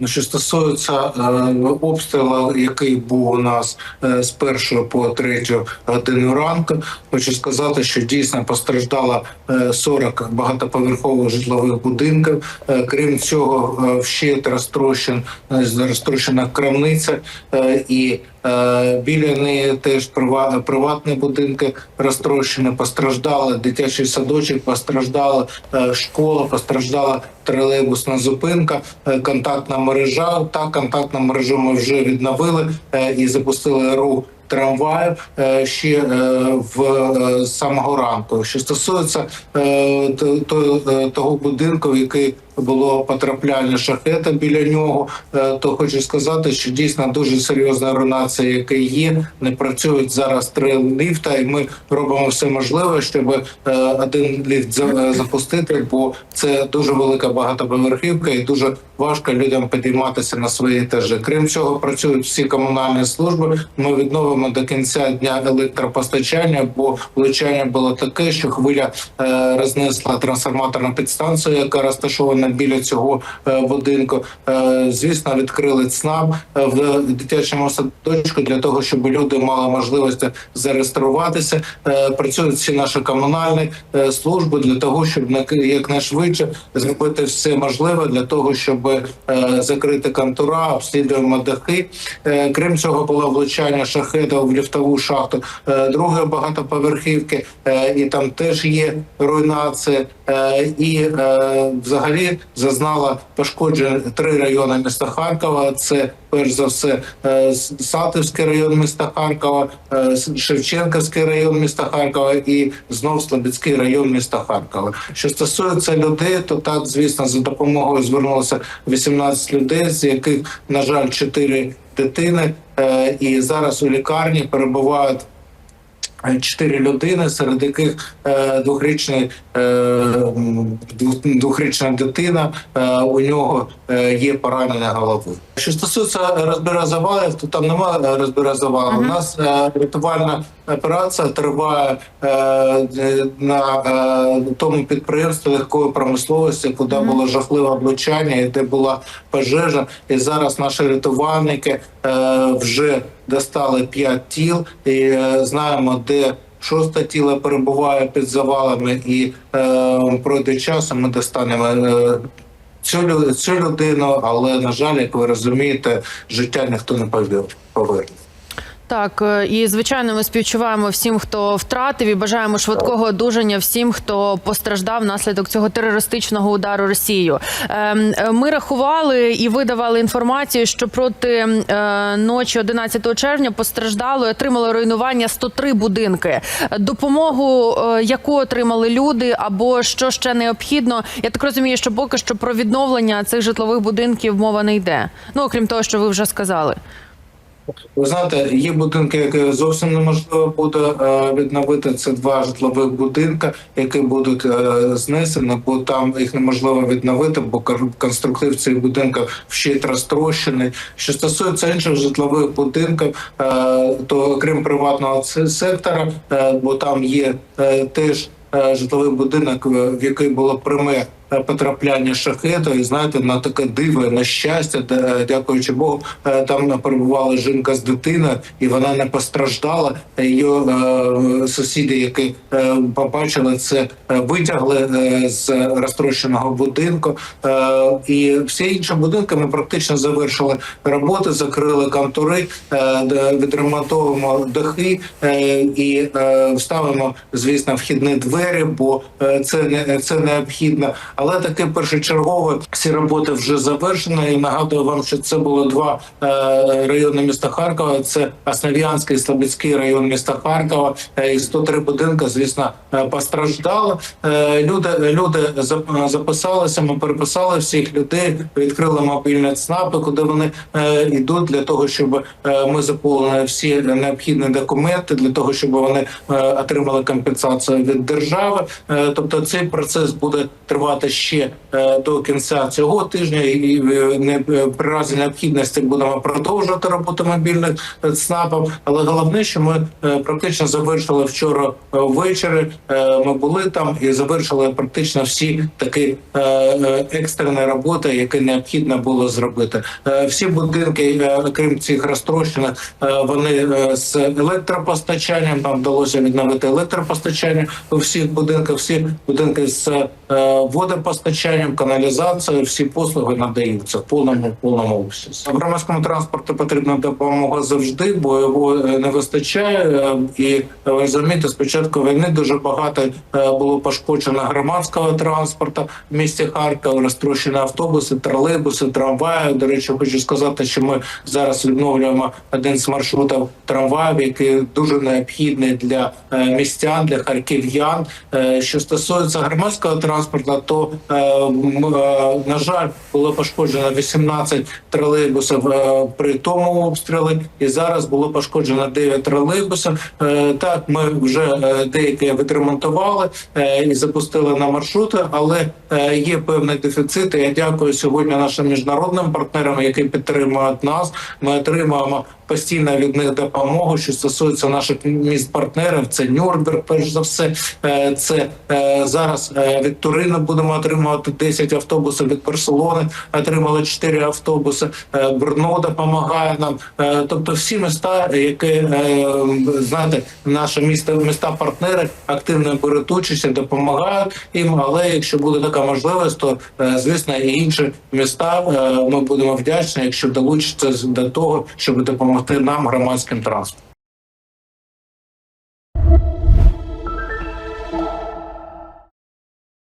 Ну, Що стосується е, обстрілу, який був у нас е, з першої по третю годину ранку, хочу сказати, що дійсно постраждало е, 40 багатоповерхових житлових будинків. Е, крім цього, е, вщент розтрощен, е, розтрощена крамниця е, і е, біля неї теж прива- приватні будинки розтрощені. Постраждали дитячий садочок, постраждала е, школа, постраждала тролейбусна зупинка, е, контактна мережа. Так, контактну мережу ми вже відновили е, і запустили рух трамваю е, ще е, в е, самого ранку. Що стосується е, то- то- е, того будинку, який було потрапляння шахета біля нього, е, то хочу сказати, що дійсно дуже серйозна руйнація, яка є. Не працюють зараз три ліфта, і ми робимо все можливе, щоб е, один ліфт е, запустити, бо це дуже велика багатоповерхівка і дуже важко людям підійматися на свої етажі. Крім цього, працюють всі комунальні служби. Ми відновимо до кінця дня електропостачання, бо влучання було таке, що хвиля рознесла трансформаторну підстанцію, яка розташована біля цього е, будинку. Е, звісно, відкрили ЦНАП е, в дитячому садочку для того, щоб люди мали можливість зареєструватися. Працюють всі наші комунальні служби для того, щоб на- якнайшвидше зробити все можливе для того, щоб закрити контура, обслідуємо дахи. Крім цього, було влучання шахеда в ліфтову шахту другої багатоповерхівки, і там теж є руйнація. І е, зазнала пошкоджень три райони міста Харкова. Це перш за все е, район міста Харкова, е, Шевченківський район міста Харкова і знов Слобідський район міста Харкова. Що стосується людей, то так звісно за допомогою звернулося 18 людей, з яких на жаль 4 дитини, Е, і зараз у лікарні перебувають. Чотири людини, серед яких е, двохрічний е, двох- двохрічна дитина. Е, у нього є поранення голови. Що стосується розбира завалів, то там немає розбира завалів. У нас рятувальна операція триває на тому підприємстві легкої промисловості, куди було жахливе облучання і де була пожежа. І зараз наші рятувальники вже достали п'ять тіл і е, знаємо, де шосте тіло перебуває під завалами, і е, пройде часу ми достанемо. Е, Цю, цю людину, але на жаль, як ви розумієте, життя ніхто не повір- поверне. Так, е, і звичайно, ми співчуваємо всім, хто втратив, і бажаємо швидкого одужання всім, хто постраждав внаслідок цього терористичного удару Росією. Ем, е, Ми рахували і видавали інформацію, що проти е, ночі 11 червня постраждало і отримало руйнування 103 будинки. Допомогу, яку отримали люди, або що ще необхідно. Я так розумію, що поки що про відновлення цих житлових будинків мова не йде. Ну окрім того, що ви вже сказали. Ви знаєте, є будинки, які зовсім неможливо буде е, відновити. Це два житлових будинка, які будуть е, знесені, бо там їх неможливо відновити, бо кон- конструктив цих будинків ще розтрощений. Що стосується інших житлових будинків, е, то крім приватного сектора, бо там є теж житловий будинок, в який було пряме потрапляння шахету, і знаєте, на таке диво, на щастя, дякуючи Богу, е, там перебувала жінка з дитиною, і вона не постраждала. Її е, сусіди, які е, побачили це, витягли з розтрощеного будинку. І всі інші будинки ми практично завершили роботи, закрили контури, відремонтовуємо дахи і вставимо, звісно, вхідні двері, бо це не це необхідно. Але таке першочергове всі роботи вже завершено. І нагадую вам, що це було два е, райони міста Харкова. Це Основ'янський і Слобідський район міста Харкова. Е, І 103 будинки, звісно, е, постраждали. Люди люди записалися. Ми переписали всіх людей, відкрили мобільні ЦНАПи, куди вони йдуть для того, щоб ми заповнили всі необхідні документи для того, щоб вони отримали компенсацію від держави. Тобто цей процес буде тривати ще е, до кінця цього тижня, і е, не е, при разі необхідності будемо продовжувати роботу мобільних ЦНАПів. Але головне, що ми практично завершили вчора ввечері. Ми були там і завершили практично всі такі екстрені роботи, які необхідно було зробити. Всі будинки, крім цих розтрощених, вони з електропостачанням. Нам вдалося відновити електропостачання у всіх будинках. Всі будинки з е, водопостачанням, каналізацією, всі послуги надаються в повному повному обсязі. Громадському транспорті потрібна допомога завжди, бо його е, не вистачає. Е, І е, розумієте, з початку війни дуже багато було пошкоджено громадського транспорту в місті Харкова, розтрощені автобуси, тролейбуси, трамваї. До речі, хочу сказати, що ми зараз відновлюємо один з маршрутів трамваїв, який дуже необхідний для містян, для харків'ян. Що стосується громадського транспорту, то е, м, е, на жаль було пошкоджено 18 тролейбусів е, при тому обстрілі, і зараз було пошкоджено 9 тролейбусів. Е, Так, ми вже е, деякі відремонтували е, і запустили на маршрути, але е, є певний дефіцит. Я дякую сьогодні нашим міжнародним партнерам, які підтримують нас. Ми отримуємо постійно від них допомогу, що стосується наших міст партнерів. Це Нюрнберг, перш за все. Е, Це е, зараз е, від Турину будемо отримувати 10 автобусів від Барселони. Отримали 4 автобуси. Е, Брно допомагає нам. Е, Тобто, всі міста, які е, знаєте, наші міста міста партнери активно беруть участь, допомагають їм. Але якщо буде така можливість, то звісно і інші міста ми будемо вдячні, якщо долучаться до того, щоб допомогти нам громадським транспортом.